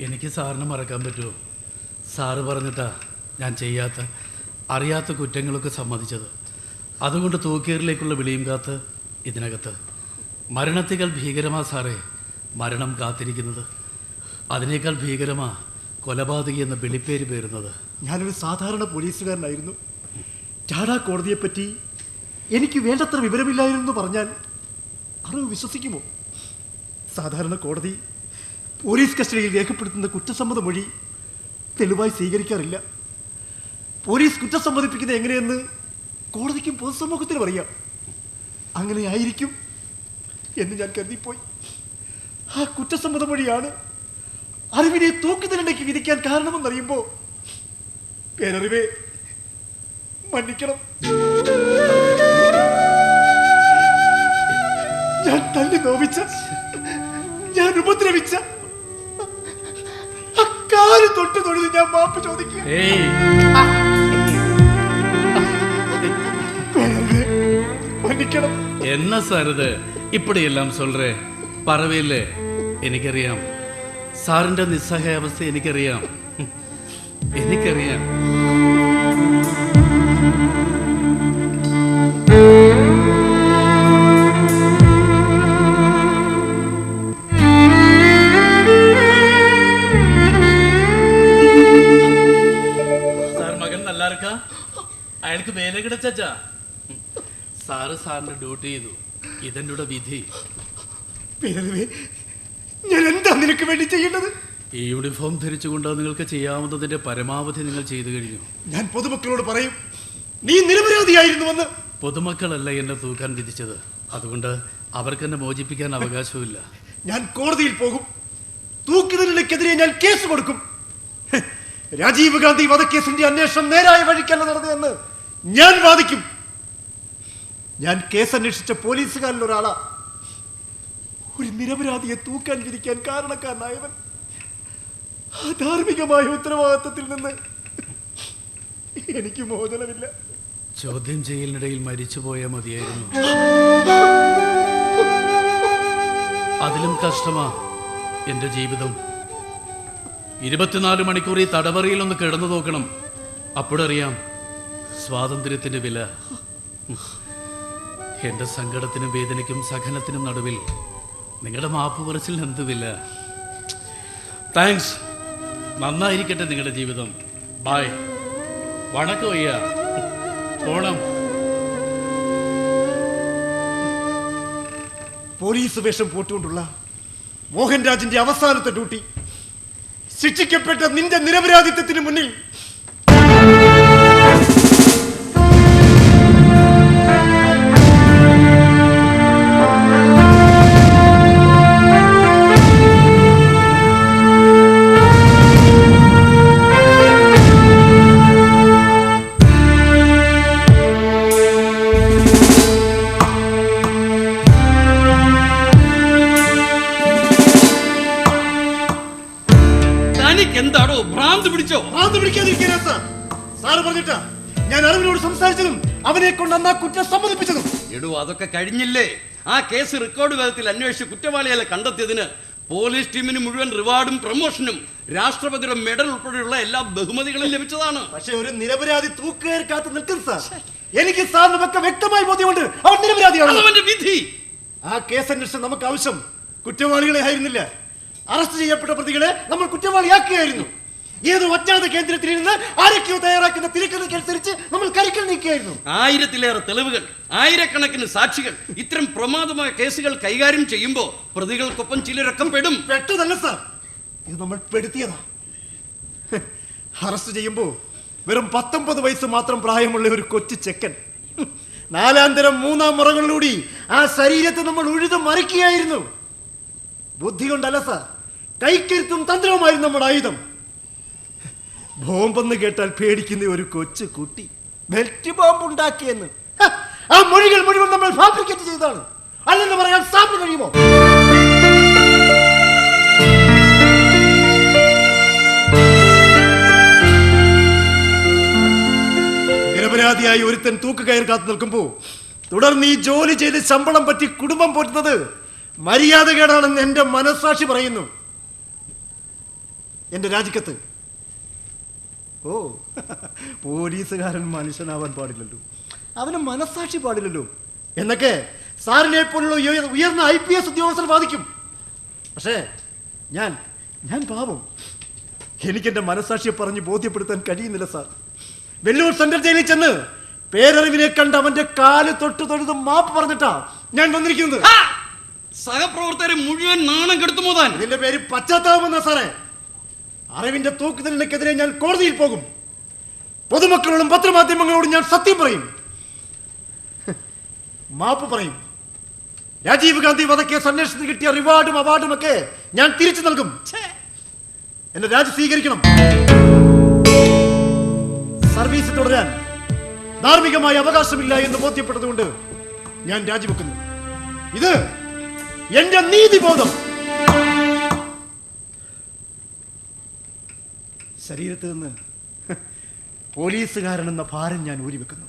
എനിക്ക് സാറിനെ മറക്കാൻ പറ്റുമോ? സാറ് പറഞ്ഞിട്ടാ ഞാൻ ചെയ്യാത്ത അറിയാത്ത കുറ്റങ്ങളൊക്കെ സമ്മതിച്ചത്. അതുകൊണ്ട് തൂക്കേറിലേക്കുള്ള വിളിയും കാത്ത് ഇതിനകത്ത്. മരണത്തേക്കാൾ ഭീകരമാ സാറേ മരണം കാത്തിരിക്കുന്നത്. അതിനേക്കാൾ ഭീകരമാ കൊലപാതകി എന്ന വിളിപ്പേര് പേരുന്നത്. ഞാനൊരു സാധാരണ പോലീസുകാരനായിരുന്നു. ടാഡാ കോടതിയെപ്പറ്റി എനിക്ക് വേണ്ടത്ര വിവരമില്ലായിരുന്നു എന്ന് പറഞ്ഞാൽ അറിവ് വിശ്വസിക്കുമോ? സാധാരണ കോടതി പോലീസ് കസ്റ്റഡിയിൽ രേഖപ്പെടുത്തുന്ന കുറ്റസമ്മത മൊഴി തെളിവായി സ്വീകരിക്കാറില്ല. പോലീസ് കുറ്റസമ്മതിപ്പിക്കുന്നത് എങ്ങനെയെന്ന് കോടതിക്കും പൊതുസമൂഹത്തിനും അറിയാം. അങ്ങനെ ആയിരിക്കും എന്ന് ഞാൻ കരുതിപ്പോയി. ആ കുറ്റസമ്മത മൊഴിയാണ് അറിവിനെ തൂക്കുതലിലേക്ക് വിധിക്കാൻ കാരണമെന്നറിയുമ്പോൾ പേരറിവേ മന്നിക്കണം. ഞാൻ തല്ലി നോവിച്ച ഞാൻ ഉപദ്രവിച്ച അക്കാര് തൊട്ട് തൊഴുത് ഞാൻ മാപ്പ് ചോദിക്കുക എന്ന என்ன ഇപ്പടിയെല്ലാം സൊല്ലേ இப்படி പറവയില്ലേ? എനിക്കറിയാം. സാറിന്റെ നിസ്സഹായ അവസ്ഥ എനിക്കറിയാം എനിക്കറിയാം. കിടച്ചാ സാറ് സാറിന്റെ ഡ്യൂട്ടി ചെയ്തു. ഇതെന്നോട് വിധി. ഞാൻ എന്താ നിനക്ക് വേണ്ടി ചെയ്യേണ്ടത്? ഈ യൂണിഫോം ധരിച്ചുകൊണ്ട് നിങ്ങൾക്ക് ചെയ്യാവുന്നതിന്റെ പരമാവധി നിങ്ങൾ ചെയ്തു കഴിഞ്ഞു. ഞാൻ പൊതുമക്കളോട് പറയും നീ നിരപരാധിയായിരുന്നുവെന്ന്. പൊതുമക്കളല്ല എന്നെ തൂക്കാൻ വിധിച്ചത്. അതുകൊണ്ട് അവർക്ക് എന്നെ മോചിപ്പിക്കാൻ അവകാശമില്ല ഞാൻ കോടതിയിൽ പോകും. തൂക്കിതിനെതിരെ ഞാൻ കേസ് കൊടുക്കും. രാജീവ് ഗാന്ധി വധക്കേസിന്റെ അന്വേഷണം നേരായ വഴിക്കല്ല നടന്നതെന്ന് ഞാൻ വാദിക്കും. ഞാൻ കേസ് അന്വേഷിച്ച പോലീസുകാരിൽ ഒരാളാ. ഒരു നിരപരാധിയെ തൂക്കാൻ വിധിക്കാൻ കാരണക്കാരനായവൻ ധാർമ്മികമായ ഉത്തരവാദിത്വത്തിൽ നിന്ന് എനിക്ക് മോചനമില്ല. ചോദ്യം ചെയ്യലിനിടയിൽ മരിച്ചുപോയാൽ മതിയായിരുന്നു. അതിലും കഷ്ടമാ എന്റെ ജീവിതം. ഇരുപത്തിനാല് മണിക്കൂർ ഈ തടവറയിൽ ഒന്ന് കിടന്നു നോക്കണം. അപ്പോഴറിയാം സ്വാതന്ത്ര്യത്തിന്റെ വില. എന്റെ സങ്കടത്തിനും വേദനയ്ക്കും സഹനത്തിനും നടുവിൽ നിങ്ങളുടെ മാപ്പ് പറച്ചിൽ എന്ത് വില? താങ്ക്സ് നന്നായിരിക്കട്ടെ നിങ്ങളുടെ ജീവിതം. ബായ് വണക്കം അയ്യ. പോണം. പോലീസ് വേഷം പോട്ടുകൊണ്ടുള്ള മോഹൻരാജിന്റെ അവസാനത്തെ ഡ്യൂട്ടി. ശിക്ഷിക്കപ്പെട്ട നിന്റെ നിരപരാധിത്വത്തിന് മുന്നിൽ തനിക്ക് എന്താണോ ഭ്രാന്ത് പിടിച്ചോ? ഭ്രാന്ത് പിടിക്കാതിരിക്കാനാ സാർ സാറ് പറഞ്ഞിട്ടാ. ഞാൻ അറിവിനോട് സംസാരിച്ചതും അവനെ കൊണ്ട് അന്നാ ആ കുറ്റം സമ്മതിപ്പിച്ചതും. എടോ അതൊക്കെ കഴിഞ്ഞില്ലേ? ആ കേസ് റെക്കോർഡ് വേഗത്തിൽ അന്വേഷിച്ച് കുറ്റവാളികളെ കണ്ടെത്തിയതിന് പോലീസ് ടീമിന് മുഴുവൻ റിവാർഡും പ്രൊമോഷനും രാഷ്ട്രപതിയുടെ മെഡൽ ഉൾപ്പെടെയുള്ള എല്ലാ ബഹുമതികളും ലഭിച്ചതാണ്. പക്ഷെ ഒരു നിരപരാധി തൂക്കുകയർ കാത്ത് നിൽക്കും സാർ. എനിക്ക് സാറിന് ഒക്കെ വ്യക്തമായി ബോധ്യമുണ്ട്. അവൻ നിരപരാധിയാണ്. വിധി. ആ കേസ് അന്വേഷണം നമുക്ക് ആവശ്യം കുറ്റവാളികളെ ആയിരുന്നില്ല. അറസ്റ്റ് ചെയ്യപ്പെട്ട പ്രതികളെ നമ്മൾ കുറ്റവാളിയാക്കുകയായിരുന്നു. ഏത് ഒറ്റാത കേന്ദ്രത്തിൽ ഇരുന്ന് ആരൊക്കെയോ തയ്യാറാക്കുന്ന തിരക്കഥയ്ക്കനുസരിച്ച് നമ്മൾ കരിക്കൽ നീക്കുകയായിരുന്നു. ആയിരത്തിലേറെ തെളിവുകൾ ആയിരക്കണക്കിന് സാക്ഷികൾ ഇത്തരം പ്രമാദമായ കേസുകൾ കൈകാര്യം ചെയ്യുമ്പോൾ പ്രതികൾക്കൊപ്പം ചിലരൊക്കെ പെടും. പെട്ടതല്ല സാർ. ഇത് നമ്മൾ പെടുത്തിയതാ. അറസ്റ്റ് ചെയ്യുമ്പോ വെറും പത്തൊമ്പത് വയസ്സ് മാത്രം പ്രായമുള്ള ഒരു കൊച്ചു ചെക്കൻ. നാലാം തരം മൂന്നാം മുറകളിലൂടി ആ ശരീരത്തെ നമ്മൾ ഉഴുതു മറിക്കുകയായിരുന്നു. ബുദ്ധി കൊണ്ടല്ല സാർ. കൈക്കരുത്തും തന്ത്രവുമായിരുന്നു നമ്മുടെ ആയുധം. ബോംബെന്ന് കേട്ടാൽ പേടിക്കുന്ന ഒരു കൊച്ചു കുട്ടി ബെൽറ്റ് ബോംബ് ഉണ്ടാക്കിയെന്ന് ആ മൊഴികൾ മുഴുവൻ നമ്മൾ ഫാബ്രിക്കേറ്റ് ചെയ്തതാണ്. അല്ലെന്ന് പറയാൻ സാറിന് കഴിയുമോ? നിരപരാധിയായി ഒരുത്തൻ തൂക്കുകയർ കാത്തു നിൽക്കുമ്പോ തുടർന്ന് ഈ ജോലി ചെയ്ത് ശമ്പളം പറ്റി കുടുംബം പോറ്റുന്നത് മര്യാദകേടാണെന്ന് എന്റെ മനസ്സാക്ഷി പറയുന്നു. എന്റെ രാജിക്കത്ത്. ഓ പോലീസുകാരൻ മനുഷ്യനാവാൻ പാടില്ലല്ലോ. അവന് മനസ്സാക്ഷി പാടില്ലല്ലോ. എന്നൊക്കെ സാറിനെ പോലുള്ള ഉയർന്ന ഐ പി എസ് ഉദ്യോഗസ്ഥർ ബാധിക്കും പക്ഷേ ഞാൻ ഞാൻ പാവം. എനിക്കെന്റെ മനസ്സാക്ഷിയെ പറഞ്ഞ് ബോധ്യപ്പെടുത്താൻ കഴിയുന്നില്ല സാർ. വെല്ലൂർ സെൻട്രൽ ജയിലിൽ ചെന്ന് പേരറിവിനെ കണ്ട് അവന്റെ കാൽ തൊട്ട് തൊഴുത് മാപ്പ് പറഞ്ഞിട്ടാ ഞാൻ വന്നിരിക്കുന്നത്! സഹപ്രവർത്തകരെ മുഴുവൻ നാണം കെടുത്തു മോതാൻ. ഇതിന്റെ പേര് പശ്ചാത്താപമെന്ന സാറേ. അറിവിന്റെ തൂക്കുതലിനെതിരെ ഞാൻ കോടതിയിൽ പോകും. പൊതുമക്കളോടും പത്രമാധ്യമങ്ങളോടും ഞാൻ സത്യം പറയും. മാപ്പ് പറയും. രാജീവ് ഗാന്ധി വധക്കേസ് അന്വേഷണത്തിന് കിട്ടിയ റിവാർഡും അവാർഡും ഒക്കെ ഞാൻ തിരിച്ചു നൽകും! എന്നെ രാജി സ്വീകരിക്കണം. സർവീസ് തുടരാൻ ധാർമ്മികമായ അവകാശമില്ല എന്ന് ബോധ്യപ്പെട്ടതുകൊണ്ട് ഞാൻ രാജിവെക്കുന്നു. ഇത് എന്റെ നീതിബോധം. ശരീരത്ത് നിന്ന് പോലീസുകാരൻ എന്ന ഭാരം ഞാൻ ഊരിവെക്കുന്നു.